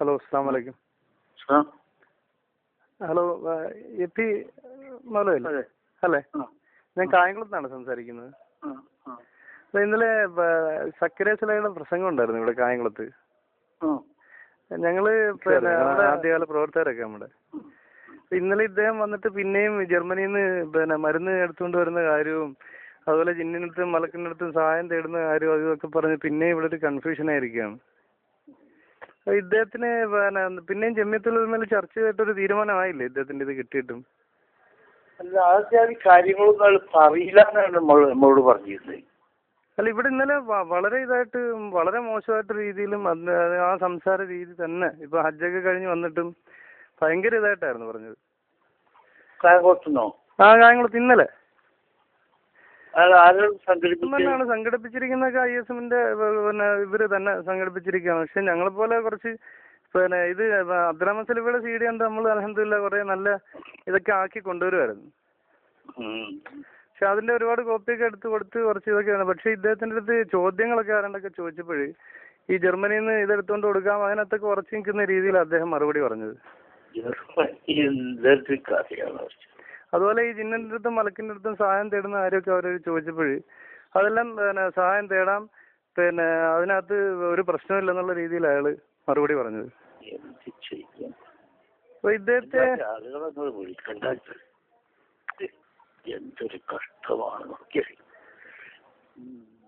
Hello അസ്സാം വലൈക്കും hello എത്തി പി മൗലവല്ലേ? അല്ലേ? ഞാൻ കായംകുളത്താണ് സംസാരിക്കുന്നത്. ഇന്നലെ സക്കരെ സക്കരേശലയുടെ പ്രസംഗം ഉണ്ടായിരുന്നു ഇവിടെ കായംകുളത്ത്. ഞങ്ങൾ പിന്നെ ആദ്യകാല പ്രവർത്തകരൊക്കെ നമ്മുടെ. ഇന്നലെ ഇദ്ദേഹം വന്നിട്ട് പിന്നെയും ജർമ്മനിയിൽ നിന്ന് പിന്നെ മരുന്ന് എടുത്തുകൊണ്ട് വരുന്ന കാര്യവും അതുപോലെ ജിന്നിനടുത്തും മലക്കിനടുത്തും സഹായം തേടുന്ന കാര്യവും അതും ഒക്കെ പറഞ്ഞ് പിന്നെയും ഇവിടെ ഒരു കൺഫ്യൂഷൻ ആയിരിക്കുകയാണ്. ഇദ്ദേഹത്തിന് പിന്നെ പിന്നെയും ജമ്യത്തുലമയിൽ ചർച്ച ചെയ്തിട്ടൊരു തീരുമാനമായില്ലേ ഇദ്ദേഹത്തിന്റെ ഇത് കിട്ടിയിട്ടും? അല്ല ആദ്യം കാര്യങ്ങളൊന്നും അയാൾ പറയില്ല എന്നാണ് നമ്മൾ നമ്മളോട് പറഞ്ഞിരുന്നത്. അല്ല ഇവിടെ ഇന്നലെ വളരെ ഇതായിട്ട് വളരെ മോശമായിട്ട് രീതിയിലും ആ സംസാര രീതി തന്നെ. ഇപ്പൊ ഹജ്ജൊക്കെ കഴിഞ്ഞ് വന്നിട്ടും ഭയങ്കര ഇതായിട്ടായിരുന്നു പറഞ്ഞത്. കായംകുളത്തുനിന്നോ ആ കായംകുളത്ത് ഇന്നലെ. തന്നെയാണ് സംഘടിപ്പിച്ചിരിക്കുന്നതൊക്കെ ഐ എസ് എമ്മിന്റെ പിന്നെ ഇവർ തന്നെ സംഘടിപ്പിച്ചിരിക്കുകയാണ്. പക്ഷെ ഞങ്ങളെ പോലെ കുറച്ച് പിന്നെ ഇത് അബ്ദുറഹ്മാൻ സലീഫയുടെ സി ഡി കണ്ട് നമ്മൾ അലഹമില്ല കുറെ നല്ല ഇതൊക്കെ ആക്കി കൊണ്ടുവരുമായിരുന്നു. പക്ഷെ അതിന്റെ ഒരുപാട് കോപ്പിയൊക്കെ എടുത്ത് കൊടുത്ത് കുറച്ച് ഇതൊക്കെയാണ് പക്ഷെ ഇദ്ദേഹത്തിന്റെ അടുത്ത് ചോദ്യങ്ങളൊക്കെ ആരണ്ടൊക്കെ ചോദിച്ചപ്പോഴ് ഈ ജർമ്മനിയിൽ നിന്ന് ഇതെടുത്തുകൊണ്ട് കൊടുക്കാം അതിനകത്തൊക്കെ ഉറച്ചു നിൽക്കുന്ന രീതിയിൽ അദ്ദേഹം മറുപടി പറഞ്ഞത്. ജർമ്മനി എന്തൊരു കഥയാണ് അതുപോലെ ഈ ജിന്നന്റെ അടുത്തും മലക്കിന്റെ അടുത്തും സഹായം തേടുന്ന കാര്യമൊക്കെ അവർ ചോദിച്ചപ്പോഴ് അതെല്ലാം പിന്നെ സഹായം തേടാം പിന്നെ അതിനകത്ത് ഒരു പ്രശ്നമില്ലെന്നുള്ള രീതിയിൽ അയാൾ മറുപടി പറഞ്ഞത്. അപ്പൊ ഇദ്ദേഹത്തെ എന്തൊരു കഷ്ടമാണ്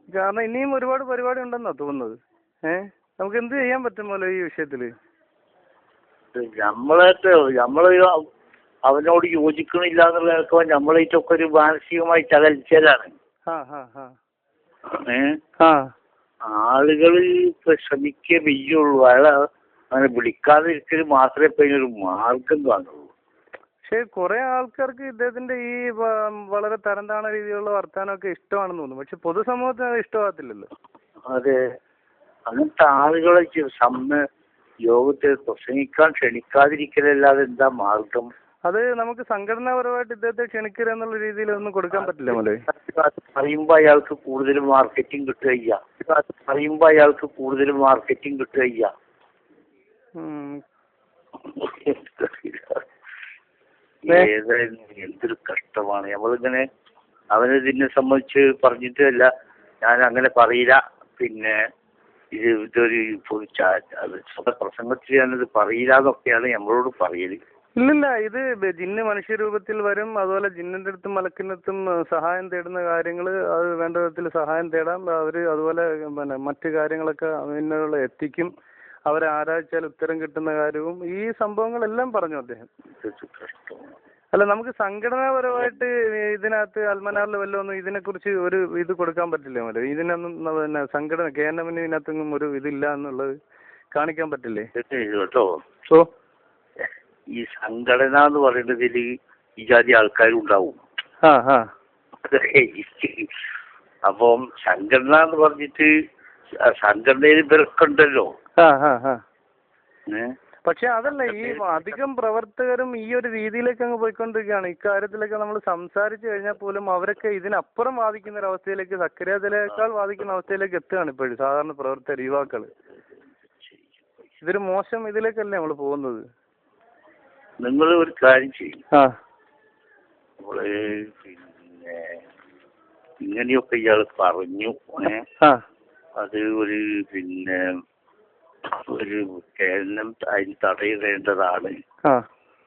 കാരണം ഇനിയും ഒരുപാട് പരിപാടി ഉണ്ടെന്നാ തോന്നുന്നത്. ഏഹ് നമുക്ക് എന്ത് ചെയ്യാൻ പറ്റും പോലെ ഈ വിഷയത്തിൽ? നമ്മളായിട്ട് നമ്മൾ അവനോട് യോജിക്കണില്ല കേൾക്കുമ്പോ നമ്മളേറ്റൊക്കെ ഒരു മാനസികമായി ചലച്ചലാണ് ആ ഹാ ഹാ. ഏഹ് ആ ആളുകൾ ഇപ്പൊ ശ്രമിക്കേ വെയ്യുള്ളൂ. അയാൾ അങ്ങനെ വിളിക്കാതിരിക്കൽ മാത്രമേ ഇപ്പൊ ഇതിനൊരു മാർഗം കാണുള്ളൂ. പക്ഷെ കുറെ ആൾക്കാർക്ക് ഇദ്ദേഹത്തിന്റെ ഈ വളരെ തരം താണ രീതിയിലുള്ള വർത്താനമൊക്കെ ഇഷ്ടമാണെന്ന് തോന്നുന്നു. പക്ഷെ പൊതുസമൂഹത്തിന് അത് ഇഷ്ടമാകത്തില്ലല്ലോ. അതെ. അങ്ങനത്തെ ആളുകളെ സമ്മ യോഗത്തിൽ പ്രസംഗിക്കാൻ ക്ഷണിക്കാതിരിക്കലല്ലാതെ എന്താ മാർഗം? അത് നമുക്ക് സംഘടനാപരമായിട്ട് ഇദ്ദേഹത്തെ ക്ഷണിക്കരുത് എന്നുള്ള രീതിയിൽ ഒന്നും കൊടുക്കാൻ പറ്റില്ല മോലെ പറയുമ്പോ അയാൾക്ക് കൂടുതൽ മാർക്കറ്റിംഗ് കിട്ടുകയ്യ പറയുമ്പോ അയാൾക്ക് കൂടുതൽ മാർക്കറ്റിംഗ് കിട്ടുകയ്യ. ഏതായാലും എന്തൊരു കഷ്ടമാണ്. നമ്മളിങ്ങനെ അവനിതിനെ സംബന്ധിച്ച് പറഞ്ഞിട്ടല്ല ഞാൻ അങ്ങനെ പറയില്ല. പിന്നെ ഇത് ഇതൊരു പ്രസംഗത്തിൽ ഞാനത് പറയില്ല എന്നൊക്കെയാണ് നമ്മളോട് പറയൽ. ഇല്ലില്ല ഇത് ജിന്ന് മനുഷ്യരൂപത്തിൽ വരും അതുപോലെ ജിന്നിന്റെ അടുത്തും മലക്കിന്റെ അടുത്തും സഹായം തേടുന്ന കാര്യങ്ങൾ അത് വേണ്ട വിധത്തിൽ സഹായം തേടാം. അവർ അതുപോലെ പിന്നെ മറ്റു കാര്യങ്ങളൊക്കെ അതിനുള്ള എത്തിക്കും. അവരെ ആരാധിച്ചാൽ ഉത്തരം കിട്ടുന്ന കാര്യവും ഈ സംഭവങ്ങളെല്ലാം പറഞ്ഞു അദ്ദേഹം. അല്ല നമുക്ക് സംഘടനാപരമായിട്ട് ഇതിനകത്ത് അൽമനാറിൽ വല്ലതൊന്നും ഇതിനെക്കുറിച്ച് ഒരു ഇത് കൊടുക്കാൻ പറ്റില്ലേ മല്ലോ ഇതിനൊന്നും പിന്നെ സംഘടന കെ എൻ എമ്മിന് ഇതിനകത്തൊന്നും ഒരു ഇതില്ല എന്നുള്ളത് കാണിക്കാൻ പറ്റില്ലേ? ഓ. കേട്ടോ ഈ സംഘടന എന്ന് പറയുന്നതിൽ ഈ ജാതി ആൾക്കാരുണ്ടാവും. അപ്പം സംഘടന എന്ന് പറഞ്ഞിട്ട് സംഘടനയിൽ ഇവരൊക്കെ ഉണ്ടല്ലോ പക്ഷെ അതല്ല ഈ അധികം പ്രവർത്തകരും ഈ ഒരു രീതിയിലേക്ക് അങ്ങ് പോയിക്കൊണ്ടിരിക്കുകയാണ്. ഇക്കാര്യത്തിലൊക്കെ നമ്മൾ സംസാരിച്ചു കഴിഞ്ഞാൽ പോലും അവരൊക്കെ ഇതിനപ്പുറം വാദിക്കുന്ന ഒരു അവസ്ഥയിലേക്ക് സക്രിയതയിലേക്കാൾ വാദിക്കുന്ന അവസ്ഥയിലേക്ക് എത്തുകയാണ് ഇപ്പോഴും സാധാരണ പ്രവർത്തകർ യുവാക്കൾ. ഇതൊരു മോശം ഇതിലേക്കല്ലേ നമ്മൾ പോകുന്നത്? നിങ്ങൾ ഒരു കാര്യം ചെയ്യും. നമ്മൾ പിന്നെ ഇങ്ങനെയൊക്കെ ഇയാൾ പറഞ്ഞു അത് ഒരു പിന്നെ ഒരു കേരളം അതിന് തടയിടേണ്ടതാണ്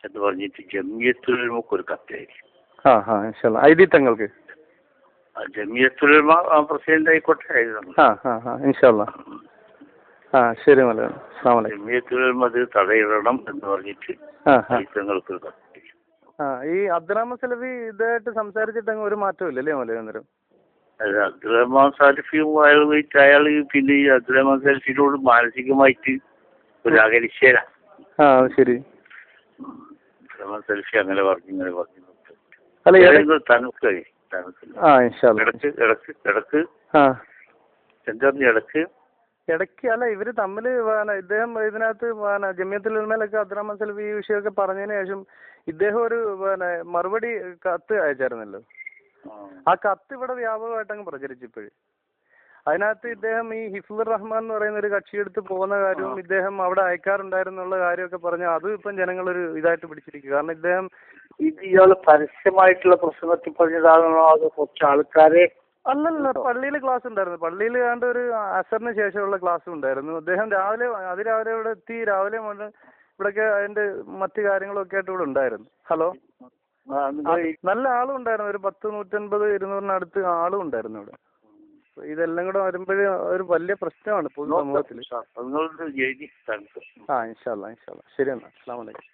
എന്ന് പറഞ്ഞിട്ട് ജമിയത്തുലമക്ക് ഒരു കത്തായിരിക്കും ഐ തങ്ങൾക്ക്. ജമിയത്തുലമ പ്രസിഡന്റ് ആയിക്കോട്ടെ ആയിരുന്നു ആ ശരി ജമിയത്തുലമ അത് തടയിടണം എന്ന് പറഞ്ഞിട്ട് ആ ഈ അബ്ദുറഹ്മാൻ സലഫി ഇതായിട്ട് സംസാരിച്ചിട്ട് അങ്ങ് ഒരു മാറ്റവും ഇല്ലല്ലേ മോലെ അന്നേരം? അത് അബ്ദുറഹ്മാൻ സാലിഫിയും അയാളുമായിട്ട് അയാൾ പിന്നെ ഈ അബ്ദുറഹ്മാൻ സലഫിനോട് മാനസികമായിട്ട് ഒരു അകലിച്ചേരാ ആ ശരി. അബ്ദുറഹ്മാൻ സലഫി അങ്ങനെ പറഞ്ഞു ഇങ്ങനെ പറഞ്ഞു. അല്ല തണുക്ക് തണുക്ക് ഇടയ്ക്ക് ഇടയ്ക്ക് ഇടയ്ക്ക്. എന്താ ഇടയ്ക്ക്? ഇടയ്ക്ക് അല്ല ഇവർ തമ്മിൽ ഇദ്ദേഹം ഇതിനകത്ത് പിന്നെ ജമിയത്തുൽ ഉലമയിലൊക്കെ അബ്ദുറഹ്മാൻ സലഫി ഈ വിഷയമൊക്കെ പറഞ്ഞതിന് ശേഷം ഇദ്ദേഹം ഒരു പിന്നെ മറുപടി കത്ത് അയച്ചായിരുന്നല്ലോ. ആ. കത്ത് ഇവിടെ വ്യാപകമായിട്ട് അങ്ങ് പ്രചരിച്ചു ഇപ്പോഴും. അതിനകത്ത് ഇദ്ദേഹം ഈ ഹിഫ്ലുർ റഹ്മാൻ എന്ന് പറയുന്ന ഒരു കക്ഷി കക്ഷിയെടുത്ത് പോകുന്ന കാര്യവും ഇദ്ദേഹം അവിടെ അയക്കാറുണ്ടായിരുന്നുള്ള കാര്യമൊക്കെ പറഞ്ഞു അത് ഇപ്പം ജനങ്ങളൊരു ഇതായിട്ട് പിടിച്ചിരിക്കും. കാരണം ഇദ്ദേഹം ഇയാൾ പരസ്യമായിട്ടുള്ള പ്രശ്നത്തിൽ പറഞ്ഞതാണോ അതോ കുറച്ച് ആൾക്കാരെ അല്ലല്ല പള്ളിയിൽ ക്ലാസ് ഉണ്ടായിരുന്നു. പള്ളിയിൽ ഏതാണ്ട് ഒരു അസറിന് ശേഷമുള്ള ക്ലാസ് ഉണ്ടായിരുന്നു. അദ്ദേഹം രാവിലെ അതിരാവിലെ ഇവിടെ എത്തി രാവിലെ മുതൽ ഇവിടെയൊക്കെ അതിന്റെ മറ്റു കാര്യങ്ങളൊക്കെ ആയിട്ട് ഇവിടെ ഉണ്ടായിരുന്നു. ഹലോ? നല്ല ആളും ഉണ്ടായിരുന്നു. ഒരു പത്ത് നൂറ്റൻപത് ഇരുന്നൂറിനടുത്ത് ആളും ഉണ്ടായിരുന്നു ഇവിടെ. ഇതെല്ലാം കൂടെ വരുമ്പോഴേ ഒരു വലിയ പ്രശ്നമാണ് പൊതു സമൂഹത്തിൽ. ആ ഇൻഷാല്ല ഇൻഷാല്ല ശരി എന്നാൽ അസ്സാം വലൈക്കും